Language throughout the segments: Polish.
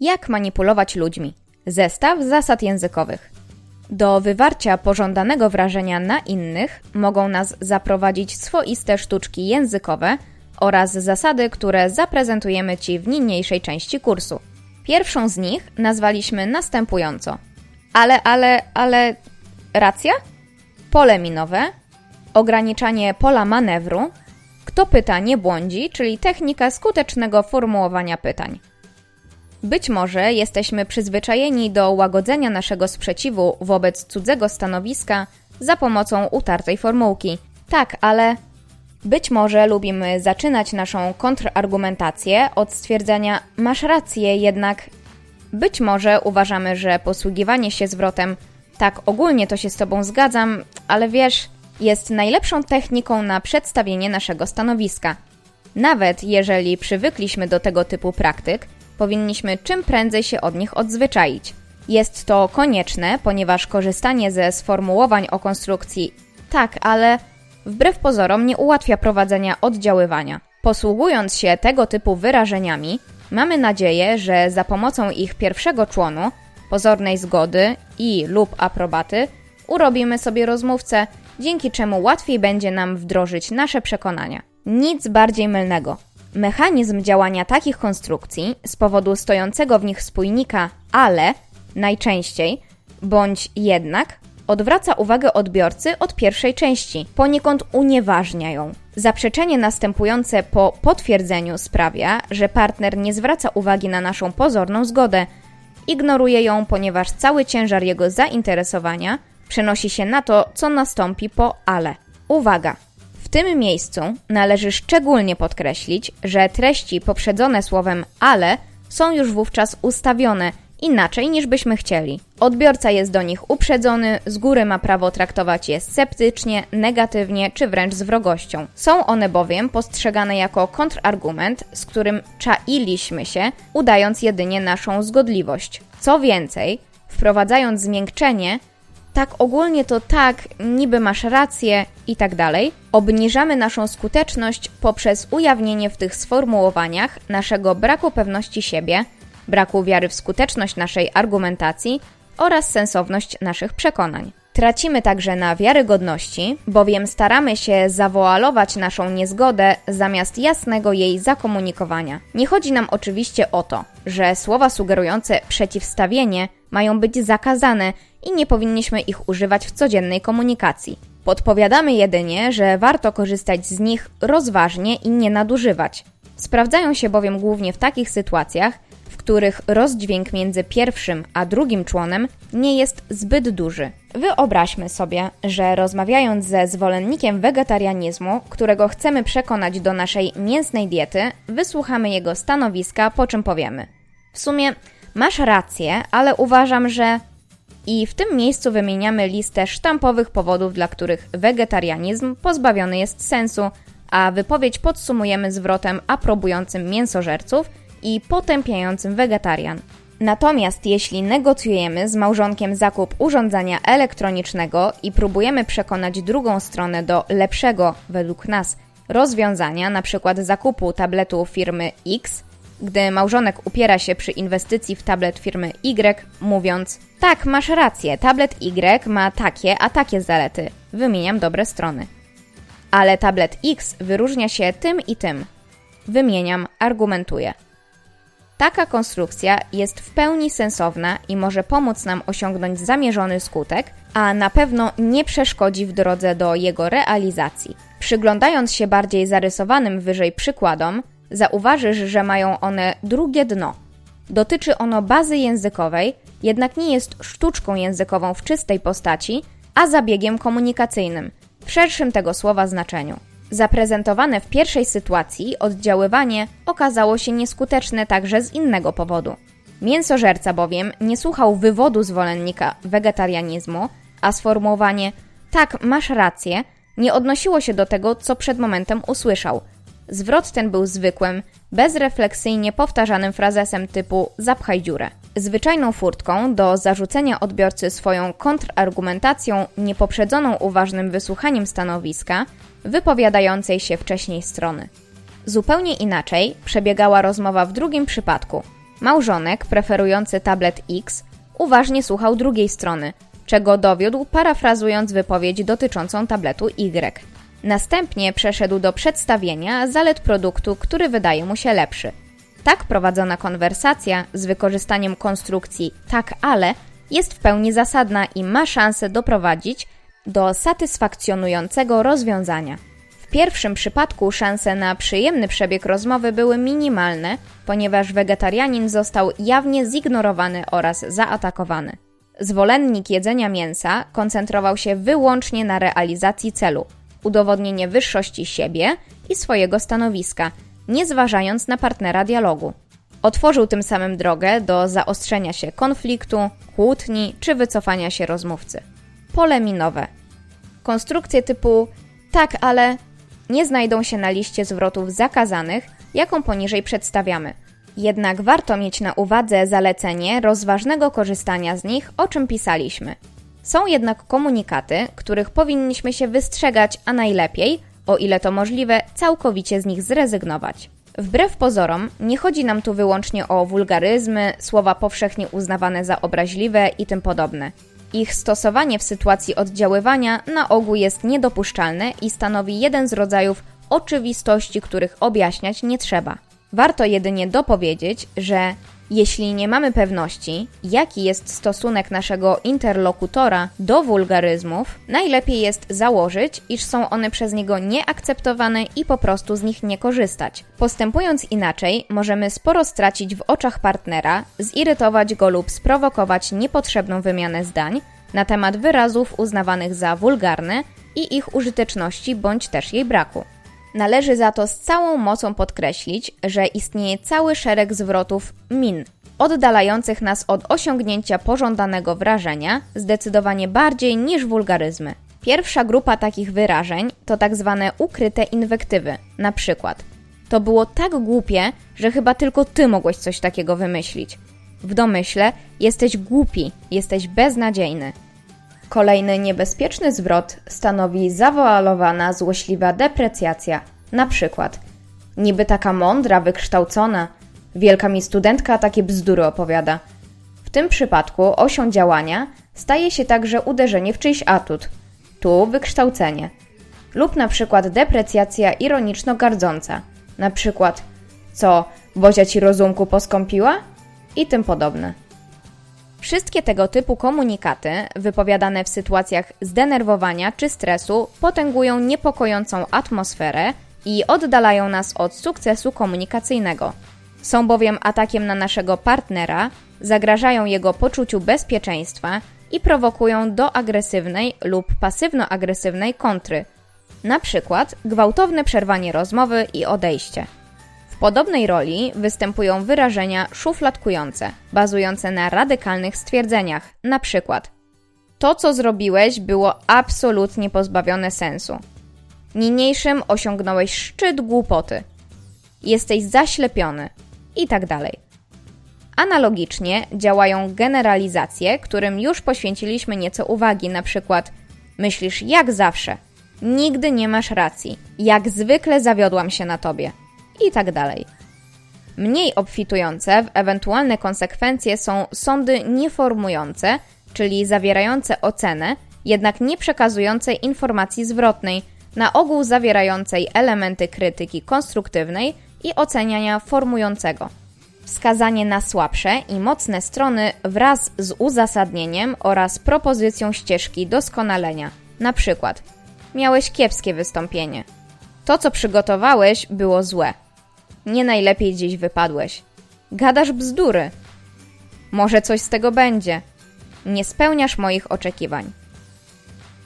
Jak manipulować ludźmi? Zestaw zasad językowych. Do wywarcia pożądanego wrażenia na innych mogą nas zaprowadzić swoiste sztuczki językowe oraz zasady, które zaprezentujemy Ci w niniejszej części kursu. Pierwszą z nich nazwaliśmy następująco. Ale, ale, ale. Racja? Pole minowe, ograniczanie pola manewru, kto pyta nie błądzi, czyli technika skutecznego formułowania pytań. Być może jesteśmy przyzwyczajeni do łagodzenia naszego sprzeciwu wobec cudzego stanowiska za pomocą utartej formułki. Tak, ale być może lubimy zaczynać naszą kontrargumentację od stwierdzenia masz rację, jednak być może uważamy, że posługiwanie się zwrotem tak ogólnie to się z tobą zgadzam, ale wiesz, jest najlepszą techniką na przedstawienie naszego stanowiska. Nawet jeżeli przywykliśmy do tego typu praktyk, powinniśmy czym prędzej się od nich odzwyczaić. Jest to konieczne, ponieważ korzystanie ze sformułowań o konstrukcji tak, ale wbrew pozorom nie ułatwia prowadzenia oddziaływania. Posługując się tego typu wyrażeniami, mamy nadzieję, że za pomocą ich pierwszego członu, pozornej zgody i lub aprobaty, urobimy sobie rozmówcę, dzięki czemu łatwiej będzie nam wdrożyć nasze przekonania. Nic bardziej mylnego. Mechanizm działania takich konstrukcji z powodu stojącego w nich spójnika ale najczęściej bądź jednak odwraca uwagę odbiorcy od pierwszej części, poniekąd unieważnia ją. Zaprzeczenie następujące po potwierdzeniu sprawia, że partner nie zwraca uwagi na naszą pozorną zgodę, ignoruje ją, ponieważ cały ciężar jego zainteresowania przenosi się na to, co nastąpi po ale. Uwaga! W tym miejscu należy szczególnie podkreślić, że treści poprzedzone słowem ale są już wówczas ustawione inaczej niż byśmy chcieli. Odbiorca jest do nich uprzedzony, z góry ma prawo traktować je sceptycznie, negatywnie czy wręcz z wrogością. Są one bowiem postrzegane jako kontrargument, z którym czailiśmy się, udając jedynie naszą zgodliwość. Co więcej, wprowadzając zmiękczenie, tak ogólnie to tak, niby masz rację i tak dalej, obniżamy naszą skuteczność poprzez ujawnienie w tych sformułowaniach naszego braku pewności siebie, braku wiary w skuteczność naszej argumentacji oraz sensowność naszych przekonań. Tracimy także na wiarygodności, bowiem staramy się zawoalować naszą niezgodę zamiast jasnego jej zakomunikowania. Nie chodzi nam oczywiście o to, że słowa sugerujące przeciwstawienie mają być zakazane i nie powinniśmy ich używać w codziennej komunikacji. Podpowiadamy jedynie, że warto korzystać z nich rozważnie i nie nadużywać. Sprawdzają się bowiem głównie w takich sytuacjach, w których rozdźwięk między pierwszym a drugim członem nie jest zbyt duży. Wyobraźmy sobie, że rozmawiając ze zwolennikiem wegetarianizmu, którego chcemy przekonać do naszej mięsnej diety, wysłuchamy jego stanowiska, po czym powiemy: W sumie masz rację, ale uważam, że i w tym miejscu wymieniamy listę sztampowych powodów, dla których wegetarianizm pozbawiony jest sensu, a wypowiedź podsumujemy zwrotem aprobującym mięsożerców i potępiającym wegetarian. Natomiast jeśli negocjujemy z małżonkiem zakup urządzenia elektronicznego i próbujemy przekonać drugą stronę do lepszego, według nas, rozwiązania, np. zakupu tabletu firmy X, gdy małżonek upiera się przy inwestycji w tablet firmy Y, mówiąc: Tak, masz rację, tablet Y ma takie, a takie zalety. Wymieniam dobre strony. Ale tablet X wyróżnia się tym i tym. Wymieniam, argumentuję. Taka konstrukcja jest w pełni sensowna i może pomóc nam osiągnąć zamierzony skutek, a na pewno nie przeszkodzi w drodze do jego realizacji. Przyglądając się bardziej zarysowanym wyżej przykładom, zauważysz, że mają one drugie dno. Dotyczy ono bazy językowej, jednak nie jest sztuczką językową w czystej postaci, a zabiegiem komunikacyjnym, w szerszym tego słowa znaczeniu. Zaprezentowane w pierwszej sytuacji oddziaływanie okazało się nieskuteczne także z innego powodu. Mięsożerca bowiem nie słuchał wywodu zwolennika wegetarianizmu, a sformułowanie tak, masz rację nie odnosiło się do tego, co przed momentem usłyszał. Zwrot ten był zwykłym, bezrefleksyjnie powtarzanym frazesem typu zapchaj dziurę. Zwyczajną furtką do zarzucenia odbiorcy swoją kontrargumentacją niepoprzedzoną uważnym wysłuchaniem stanowiska wypowiadającej się wcześniej strony. Zupełnie inaczej przebiegała rozmowa w drugim przypadku. Małżonek, preferujący tablet X, uważnie słuchał drugiej strony, czego dowiódł parafrazując wypowiedź dotyczącą tabletu Y. Następnie przeszedł do przedstawienia zalet produktu, który wydaje mu się lepszy. Tak prowadzona konwersacja z wykorzystaniem konstrukcji tak ale jest w pełni zasadna i ma szansę doprowadzić do satysfakcjonującego rozwiązania. W pierwszym przypadku szanse na przyjemny przebieg rozmowy były minimalne, ponieważ wegetarianin został jawnie zignorowany oraz zaatakowany. Zwolennik jedzenia mięsa koncentrował się wyłącznie na realizacji celu udowodnienie wyższości siebie i swojego stanowiska, nie zważając na partnera dialogu. Otworzył tym samym drogę do zaostrzenia się konfliktu, kłótni czy wycofania się rozmówcy. Pole minowe. Konstrukcje typu tak, ale nie znajdą się na liście zwrotów zakazanych, jaką poniżej przedstawiamy. Jednak warto mieć na uwadze zalecenie rozważnego korzystania z nich, o czym pisaliśmy. Są jednak komunikaty, których powinniśmy się wystrzegać, a najlepiej, o ile to możliwe, całkowicie z nich zrezygnować. Wbrew pozorom, nie chodzi nam tu wyłącznie o wulgaryzmy, słowa powszechnie uznawane za obraźliwe i tym podobne. Ich stosowanie w sytuacji oddziaływania na ogół jest niedopuszczalne i stanowi jeden z rodzajów oczywistości, których objaśniać nie trzeba. Warto jedynie dopowiedzieć, że jeśli nie mamy pewności, jaki jest stosunek naszego interlokutora do wulgaryzmów, najlepiej jest założyć, iż są one przez niego nieakceptowane i po prostu z nich nie korzystać. Postępując inaczej, możemy sporo stracić w oczach partnera, zirytować go lub sprowokować niepotrzebną wymianę zdań na temat wyrazów uznawanych za wulgarne i ich użyteczności bądź też jej braku. Należy za to z całą mocą podkreślić, że istnieje cały szereg zwrotów min, oddalających nas od osiągnięcia pożądanego wrażenia zdecydowanie bardziej niż wulgaryzmy. Pierwsza grupa takich wyrażeń to tak zwane ukryte inwektywy, na przykład to było tak głupie, że chyba tylko ty mogłeś coś takiego wymyślić. W domyśle jesteś głupi, jesteś beznadziejny. Kolejny niebezpieczny zwrot stanowi zawoalowana, złośliwa deprecjacja. Na przykład, niby taka mądra, wykształcona, wielka mi studentka takie bzdury opowiada. W tym przypadku osią działania staje się także uderzenie w czyjś atut, tu wykształcenie. Lub na przykład deprecjacja ironiczno-gardząca, na przykład co, Bozia ci rozumku poskąpiła? I tym podobne. Wszystkie tego typu komunikaty, wypowiadane w sytuacjach zdenerwowania czy stresu, potęgują niepokojącą atmosferę i oddalają nas od sukcesu komunikacyjnego. Są bowiem atakiem na naszego partnera, zagrażają jego poczuciu bezpieczeństwa i prowokują do agresywnej lub pasywno-agresywnej kontry, przykład gwałtowne przerwanie rozmowy i odejście podobnej roli występują wyrażenia szufladkujące, bazujące na radykalnych stwierdzeniach, na przykład to, co zrobiłeś, było absolutnie pozbawione sensu. Niniejszym osiągnąłeś szczyt głupoty. Jesteś zaślepiony i tak dalej. Analogicznie działają generalizacje, którym już poświęciliśmy nieco uwagi, na przykład myślisz jak zawsze, nigdy nie masz racji, jak zwykle zawiodłam się na tobie i tak dalej. Mniej obfitujące w ewentualne konsekwencje są sądy nieformujące, czyli zawierające ocenę, jednak nie przekazujące informacji zwrotnej, na ogół zawierającej elementy krytyki konstruktywnej i oceniania formującego. Wskazanie na słabsze i mocne strony wraz z uzasadnieniem oraz propozycją ścieżki doskonalenia. Na przykład, miałeś kiepskie wystąpienie. To, co przygotowałeś, było złe. Nie najlepiej gdzieś wypadłeś. Gadasz bzdury. Może coś z tego będzie. Nie spełniasz moich oczekiwań.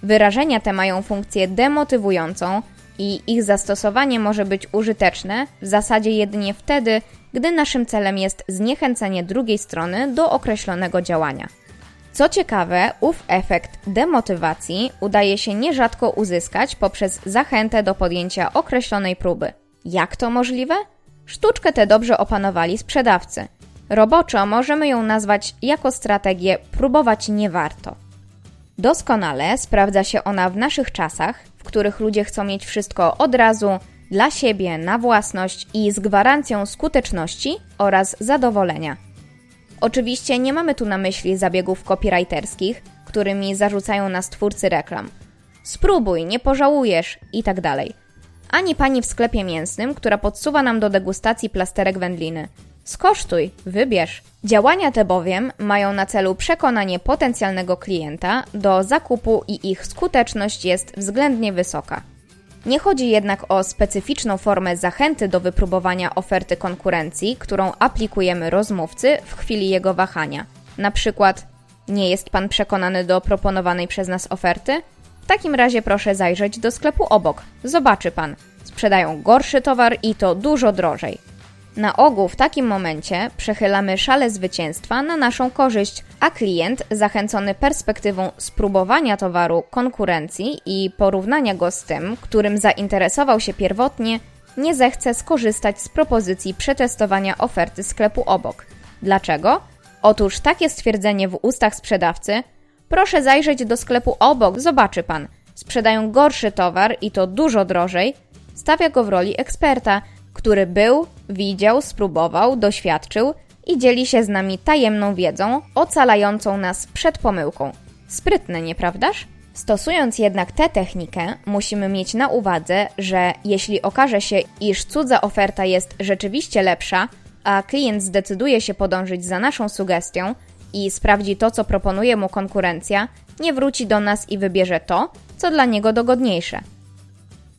Wyrażenia te mają funkcję demotywującą i ich zastosowanie może być użyteczne w zasadzie jedynie wtedy, gdy naszym celem jest zniechęcenie drugiej strony do określonego działania. Co ciekawe, ów efekt demotywacji udaje się nierzadko uzyskać poprzez zachętę do podjęcia określonej próby. Jak to możliwe? Sztuczkę tę dobrze opanowali sprzedawcy. Roboczo możemy ją nazwać jako strategię próbować nie warto. Doskonale sprawdza się ona w naszych czasach, w których ludzie chcą mieć wszystko od razu, dla siebie na własność i z gwarancją skuteczności oraz zadowolenia. Oczywiście nie mamy tu na myśli zabiegów copywriterskich, którymi zarzucają nas twórcy reklam. Spróbuj, nie pożałujesz i tak dalej. Ani pani w sklepie mięsnym, która podsuwa nam do degustacji plasterek wędliny. Skosztuj, wybierz. Działania te bowiem mają na celu przekonanie potencjalnego klienta do zakupu i ich skuteczność jest względnie wysoka. Nie chodzi jednak o specyficzną formę zachęty do wypróbowania oferty konkurencji, którą aplikujemy rozmówcy w chwili jego wahania. Na przykład, nie jest Pan przekonany do proponowanej przez nas oferty? W takim razie proszę zajrzeć do sklepu obok. Zobaczy Pan. Sprzedają gorszy towar i to dużo drożej. Na ogół w takim momencie przechylamy szale zwycięstwa na naszą korzyść, a klient, zachęcony perspektywą spróbowania towaru konkurencji i porównania go z tym, którym zainteresował się pierwotnie, nie zechce skorzystać z propozycji przetestowania oferty sklepu obok. Dlaczego? Otóż takie stwierdzenie w ustach sprzedawcy: Proszę zajrzeć do sklepu obok, zobaczy pan. Sprzedają gorszy towar i to dużo drożej. Stawia go w roli eksperta, który był, widział, spróbował, doświadczył i dzieli się z nami tajemną wiedzą ocalającą nas przed pomyłką. Sprytne, nieprawdaż? Stosując jednak tę technikę, musimy mieć na uwadze, że jeśli okaże się, iż cudza oferta jest rzeczywiście lepsza, a klient zdecyduje się podążyć za naszą sugestią i sprawdzi to, co proponuje mu konkurencja, nie wróci do nas i wybierze to, co dla niego dogodniejsze.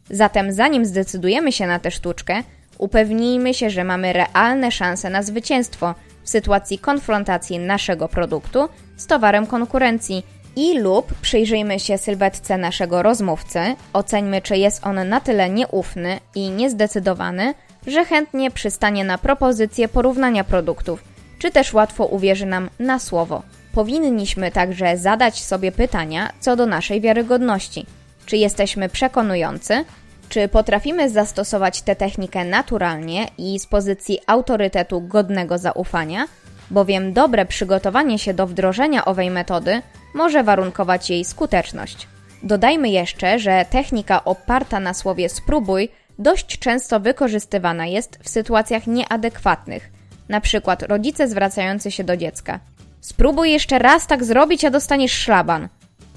Zatem, zanim zdecydujemy się na tę sztuczkę, upewnijmy się, że mamy realne szanse na zwycięstwo w sytuacji konfrontacji naszego produktu z towarem konkurencji i lub przyjrzyjmy się sylwetce naszego rozmówcy, oceńmy, czy jest on na tyle nieufny i niezdecydowany, że chętnie przystanie na propozycję porównania produktów, czy też łatwo uwierzy nam na słowo. Powinniśmy także zadać sobie pytania co do naszej wiarygodności. Czy jesteśmy przekonujący? Czy potrafimy zastosować tę technikę naturalnie i z pozycji autorytetu godnego zaufania? Bowiem dobre przygotowanie się do wdrożenia owej metody może warunkować jej skuteczność. Dodajmy jeszcze, że technika oparta na słowie spróbuj dość często wykorzystywana jest w sytuacjach nieadekwatnych, na przykład rodzice zwracający się do dziecka. Spróbuj jeszcze raz tak zrobić, a dostaniesz szlaban.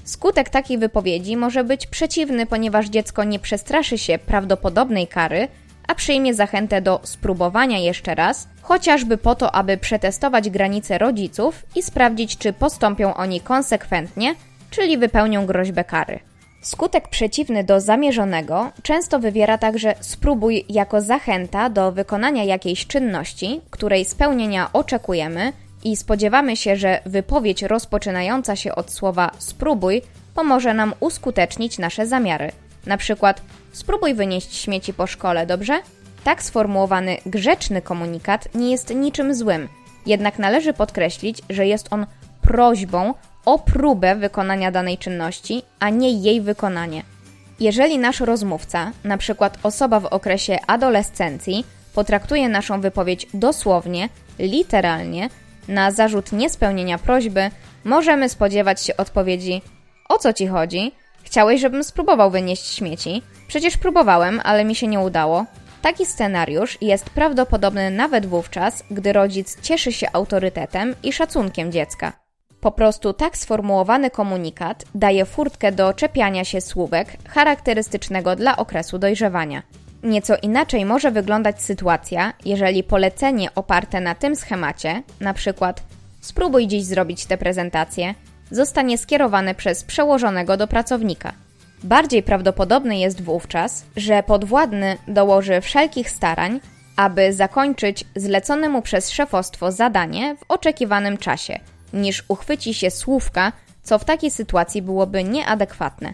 Skutek takiej wypowiedzi może być przeciwny, ponieważ dziecko nie przestraszy się prawdopodobnej kary, a przyjmie zachętę do spróbowania jeszcze raz, chociażby po to, aby przetestować granice rodziców i sprawdzić, czy postąpią oni konsekwentnie, czyli wypełnią groźbę kary. Skutek przeciwny do zamierzonego często wywiera także spróbuj jako zachęta do wykonania jakiejś czynności, której spełnienia oczekujemy i spodziewamy się, że wypowiedź rozpoczynająca się od słowa spróbuj pomoże nam uskutecznić nasze zamiary. Na przykład spróbuj wynieść śmieci po szkole, dobrze? Tak sformułowany grzeczny komunikat nie jest niczym złym, jednak należy podkreślić, że jest on prośbą o próbę wykonania danej czynności, a nie jej wykonanie. Jeżeli nasz rozmówca, na przykład osoba w okresie adolescencji, potraktuje naszą wypowiedź dosłownie, literalnie, na zarzut niespełnienia prośby, możemy spodziewać się odpowiedzi: O co ci chodzi? Chciałeś, żebym spróbował wynieść śmieci? Przecież próbowałem, ale mi się nie udało. Taki scenariusz jest prawdopodobny nawet wówczas, gdy rodzic cieszy się autorytetem i szacunkiem dziecka. Po prostu tak sformułowany komunikat daje furtkę do czepiania się słówek charakterystycznego dla okresu dojrzewania. Nieco inaczej może wyglądać sytuacja, jeżeli polecenie oparte na tym schemacie, przykład spróbuj dziś zrobić tę prezentację, zostanie skierowane przez przełożonego do pracownika. Bardziej prawdopodobne jest wówczas, że podwładny dołoży wszelkich starań, aby zakończyć zlecone mu przez szefostwo zadanie w oczekiwanym czasie, niż uchwyci się słówka, co w takiej sytuacji byłoby nieadekwatne.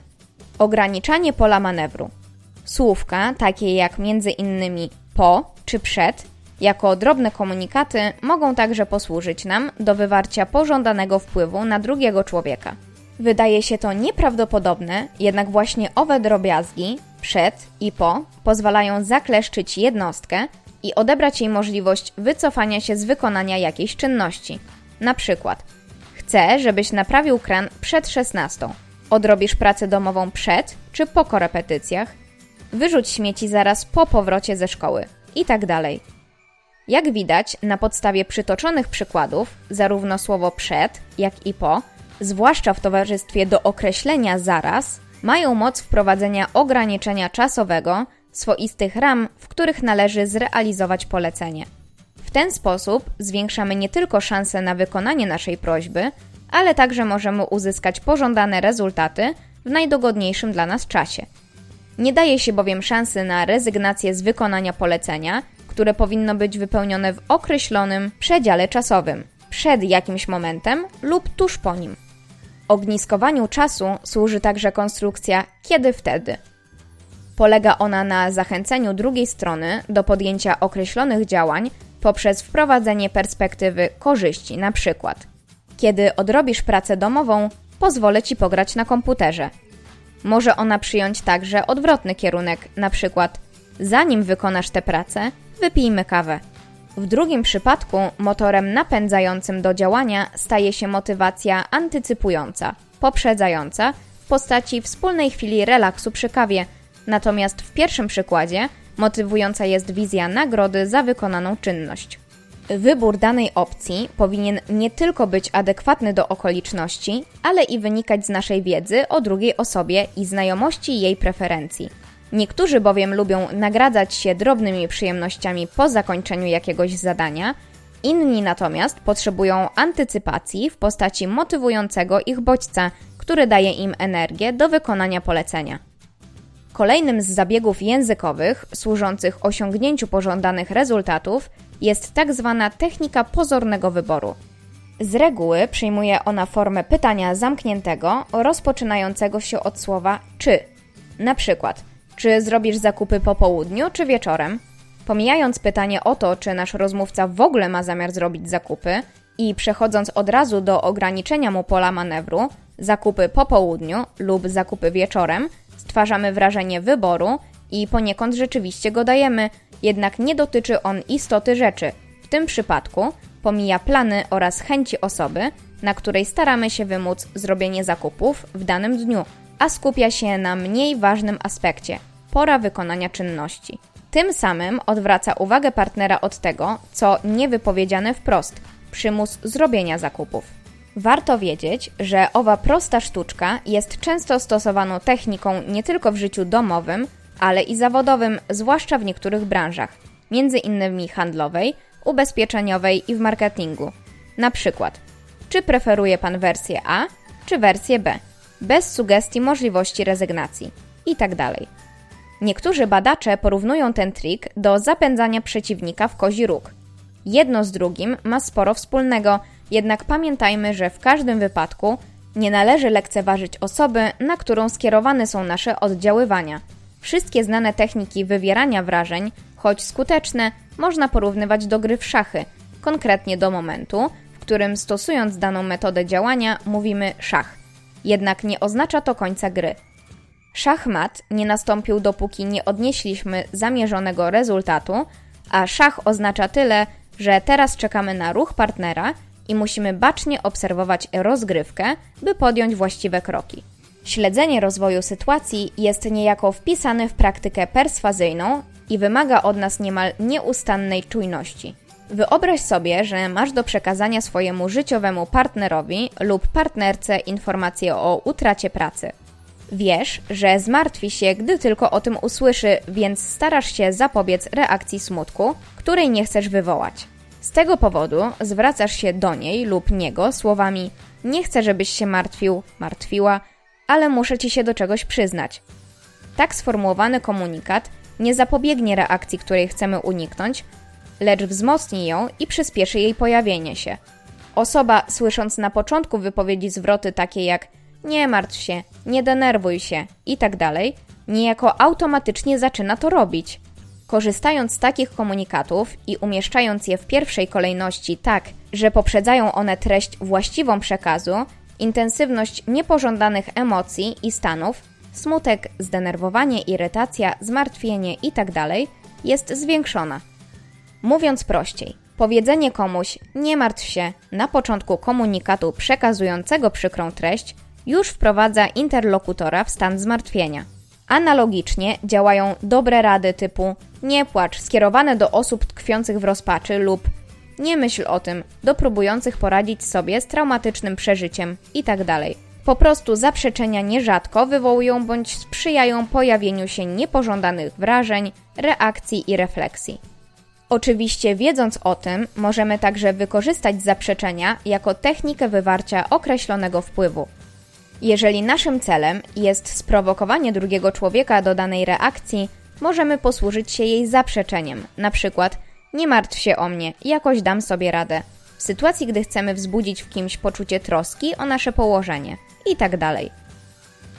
Ograniczanie pola manewru. Słówka, takie jak między innymi po czy przed, jako drobne komunikaty mogą także posłużyć nam do wywarcia pożądanego wpływu na drugiego człowieka. Wydaje się to nieprawdopodobne, jednak właśnie owe drobiazgi, przed i po, pozwalają zakleszczyć jednostkę i odebrać jej możliwość wycofania się z wykonania jakiejś czynności. Na przykład, chcę, żebyś naprawił kran przed 16. Odrobisz pracę domową przed czy po korepetycjach? wyrzuć śmieci zaraz po powrocie ze szkoły i tak dalej. Jak widać, na podstawie przytoczonych przykładów, zarówno słowo przed, jak i po, zwłaszcza w towarzystwie do określenia zaraz, mają moc wprowadzenia ograniczenia czasowego, swoistych ram, w których należy zrealizować polecenie. Ten sposób zwiększamy nie tylko szanse na wykonanie naszej prośby, ale także możemy uzyskać pożądane rezultaty w najdogodniejszym dla nas czasie. Nie daje się bowiem szansy na rezygnację z wykonania polecenia, które powinno być wypełnione w określonym przedziale czasowym, przed jakimś momentem lub tuż po nim. Ogniskowaniu czasu służy także konstrukcja kiedy wtedy. Polega ona na zachęceniu drugiej strony do podjęcia określonych działań poprzez wprowadzenie perspektywy korzyści, na przykład kiedy odrobisz pracę domową, pozwolę ci pograć na komputerze. Może ona przyjąć także odwrotny kierunek, na przykład zanim wykonasz tę pracę, wypijmy kawę. W drugim przypadku motorem napędzającym do działania staje się motywacja antycypująca, poprzedzająca w postaci wspólnej chwili relaksu przy kawie, natomiast w pierwszym przykładzie motywująca jest wizja nagrody za wykonaną czynność. Wybór danej opcji powinien nie tylko być adekwatny do okoliczności, ale i wynikać z naszej wiedzy o drugiej osobie i znajomości jej preferencji. Niektórzy bowiem lubią nagradzać się drobnymi przyjemnościami po zakończeniu jakiegoś zadania, inni natomiast potrzebują antycypacji w postaci motywującego ich bodźca, który daje im energię do wykonania polecenia. Kolejnym z zabiegów językowych służących osiągnięciu pożądanych rezultatów jest tak zwana technika pozornego wyboru. Z reguły przyjmuje ona formę pytania zamkniętego, rozpoczynającego się od słowa czy. Na przykład, czy zrobisz zakupy po południu czy wieczorem? Pomijając pytanie o to, czy nasz rozmówca w ogóle ma zamiar zrobić zakupy i przechodząc od razu do ograniczenia mu pola manewru, zakupy po południu lub zakupy wieczorem, stwarzamy wrażenie wyboru i poniekąd rzeczywiście go dajemy, jednak nie dotyczy on istoty rzeczy. W tym przypadku pomija plany oraz chęci osoby, na której staramy się wymóc zrobienie zakupów w danym dniu, a skupia się na mniej ważnym aspekcie pora wykonania czynności. Tym samym odwraca uwagę partnera od tego, co niewypowiedziane wprost przymus zrobienia zakupów. Warto wiedzieć, że owa prosta sztuczka jest często stosowaną techniką nie tylko w życiu domowym, ale i zawodowym, zwłaszcza w niektórych branżach, między innymi handlowej, ubezpieczeniowej i w marketingu. Na przykład, czy preferuje Pan wersję A, czy wersję B, bez sugestii możliwości rezygnacji itd. Tak Niektórzy badacze porównują ten trik do zapędzania przeciwnika w kozi róg. Jedno z drugim ma sporo wspólnego, jednak pamiętajmy, że w każdym wypadku nie należy lekceważyć osoby, na którą skierowane są nasze oddziaływania – Wszystkie znane techniki wywierania wrażeń, choć skuteczne, można porównywać do gry w szachy, konkretnie do momentu, w którym stosując daną metodę działania mówimy szach. Jednak nie oznacza to końca gry. Szachmat nie nastąpił dopóki nie odnieśliśmy zamierzonego rezultatu, a szach oznacza tyle, że teraz czekamy na ruch partnera i musimy bacznie obserwować rozgrywkę, by podjąć właściwe kroki. Śledzenie rozwoju sytuacji jest niejako wpisane w praktykę perswazyjną i wymaga od nas niemal nieustannej czujności. Wyobraź sobie, że masz do przekazania swojemu życiowemu partnerowi lub partnerce informację o utracie pracy. Wiesz, że zmartwi się, gdy tylko o tym usłyszy, więc starasz się zapobiec reakcji smutku, której nie chcesz wywołać. Z tego powodu zwracasz się do niej lub niego słowami: Nie chcę, żebyś się martwił, martwiła, ale muszę ci się do czegoś przyznać. Tak sformułowany komunikat nie zapobiegnie reakcji, której chcemy uniknąć, lecz wzmocni ją i przyspieszy jej pojawienie się. Osoba, słysząc na początku wypowiedzi zwroty takie jak nie martw się, nie denerwuj się itd., tak niejako automatycznie zaczyna to robić. Korzystając z takich komunikatów i umieszczając je w pierwszej kolejności tak, że poprzedzają one treść właściwą przekazu, intensywność niepożądanych emocji i stanów, smutek, zdenerwowanie, irytacja, zmartwienie itd. Tak jest zwiększona. Mówiąc prościej, powiedzenie komuś nie martw się na początku komunikatu przekazującego przykrą treść już wprowadza interlokutora w stan zmartwienia. Analogicznie działają dobre rady typu nie płacz, skierowane do osób tkwiących w rozpaczy lub nie myśl o tym, do próbujących poradzić sobie z traumatycznym przeżyciem itd. Po prostu zaprzeczenia nierzadko wywołują bądź sprzyjają pojawieniu się niepożądanych wrażeń, reakcji i refleksji. Oczywiście, wiedząc o tym, możemy także wykorzystać zaprzeczenia jako technikę wywarcia określonego wpływu. Jeżeli naszym celem jest sprowokowanie drugiego człowieka do danej reakcji, możemy posłużyć się jej zaprzeczeniem, na przykład nie martw się o mnie, jakoś dam sobie radę. W sytuacji, gdy chcemy wzbudzić w kimś poczucie troski o nasze położenie i tak dalej.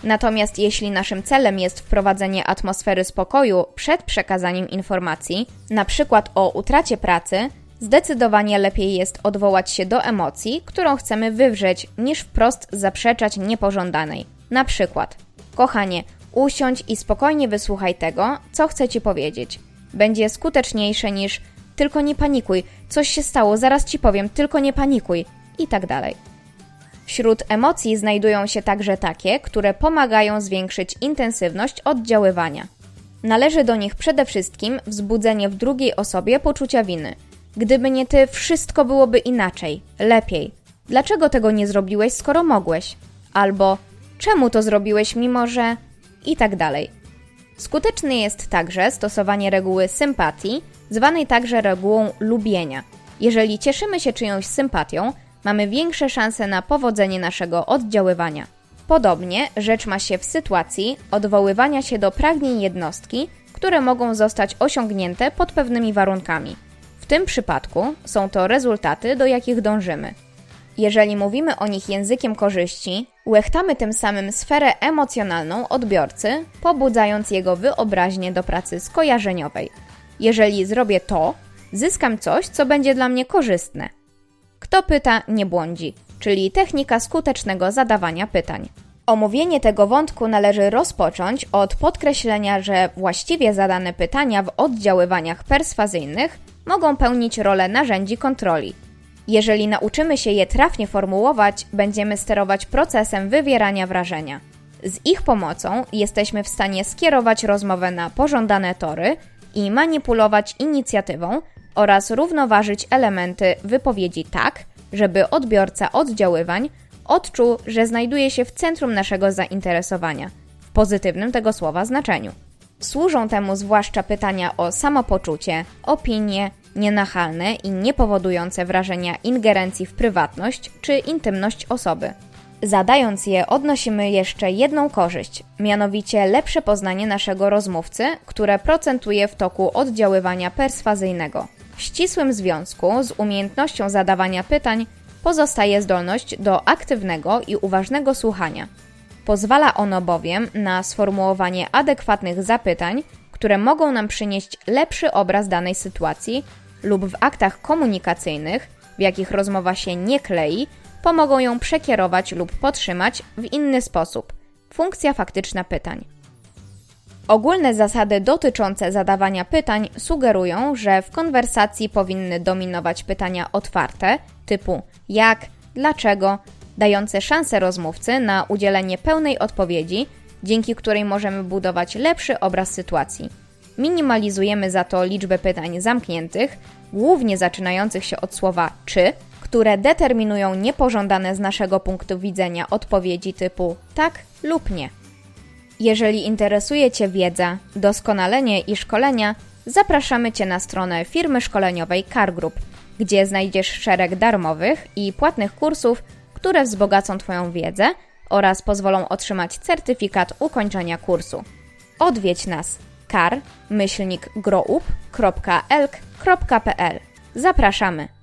Natomiast jeśli naszym celem jest wprowadzenie atmosfery spokoju przed przekazaniem informacji, na przykład o utracie pracy, zdecydowanie lepiej jest odwołać się do emocji, którą chcemy wywrzeć, niż wprost zaprzeczać niepożądanej. Na przykład, kochanie, usiądź i spokojnie wysłuchaj tego, co chcę ci powiedzieć. Będzie skuteczniejsze niż tylko nie panikuj, coś się stało, zaraz ci powiem, tylko nie panikuj i tak dalej. Wśród emocji znajdują się także takie, które pomagają zwiększyć intensywność oddziaływania. Należy do nich przede wszystkim wzbudzenie w drugiej osobie poczucia winy. Gdyby nie ty, wszystko byłoby inaczej, lepiej. Dlaczego tego nie zrobiłeś, skoro mogłeś? Albo czemu to zrobiłeś, mimo że. I tak. Skuteczne jest także stosowanie reguły sympatii, zwanej także regułą lubienia. Jeżeli cieszymy się czyjąś sympatią, mamy większe szanse na powodzenie naszego oddziaływania. Podobnie rzecz ma się w sytuacji odwoływania się do pragnień jednostki, które mogą zostać osiągnięte pod pewnymi warunkami. W tym przypadku są to rezultaty, do jakich dążymy. Jeżeli mówimy o nich językiem korzyści, łechtamy tym samym sferę emocjonalną odbiorcy, pobudzając jego wyobraźnię do pracy skojarzeniowej. Jeżeli zrobię to, zyskam coś, co będzie dla mnie korzystne. Kto pyta, nie błądzi, czyli technika skutecznego zadawania pytań. Omówienie tego wątku należy rozpocząć od podkreślenia, że właściwie zadane pytania w oddziaływaniach perswazyjnych mogą pełnić rolę narzędzi kontroli. Jeżeli nauczymy się je trafnie formułować, będziemy sterować procesem wywierania wrażenia. Z ich pomocą jesteśmy w stanie skierować rozmowę na pożądane tory i manipulować inicjatywą oraz równoważyć elementy wypowiedzi tak, żeby odbiorca oddziaływań odczuł, że znajduje się w centrum naszego zainteresowania, w pozytywnym tego słowa znaczeniu. Służą temu zwłaszcza pytania o samopoczucie, opinie, nienachalne i niepowodujące wrażenia ingerencji w prywatność czy intymność osoby. Zadając je, odnosimy jeszcze jedną korzyść, mianowicie lepsze poznanie naszego rozmówcy, które procentuje w toku oddziaływania perswazyjnego. W ścisłym związku z umiejętnością zadawania pytań pozostaje zdolność do aktywnego i uważnego słuchania. Pozwala ono bowiem na sformułowanie adekwatnych zapytań, które mogą nam przynieść lepszy obraz danej sytuacji lub w aktach komunikacyjnych, w jakich rozmowa się nie klei, pomogą ją przekierować lub podtrzymać w inny sposób. Funkcja faktyczna pytań. Ogólne zasady dotyczące zadawania pytań sugerują, że w konwersacji powinny dominować pytania otwarte, typu jak, dlaczego, dające szansę rozmówcy na udzielenie pełnej odpowiedzi, dzięki której możemy budować lepszy obraz sytuacji. Minimalizujemy za to liczbę pytań zamkniętych, głównie zaczynających się od słowa czy, które determinują niepożądane z naszego punktu widzenia odpowiedzi typu tak lub nie. Jeżeli interesuje Cię wiedza, doskonalenie i szkolenia, zapraszamy Cię na stronę firmy szkoleniowej CarGroup, gdzie znajdziesz szereg darmowych i płatnych kursów, które wzbogacą Twoją wiedzę oraz pozwolą otrzymać certyfikat ukończenia kursu. Odwiedź nas kar-group.elk.pl Zapraszamy!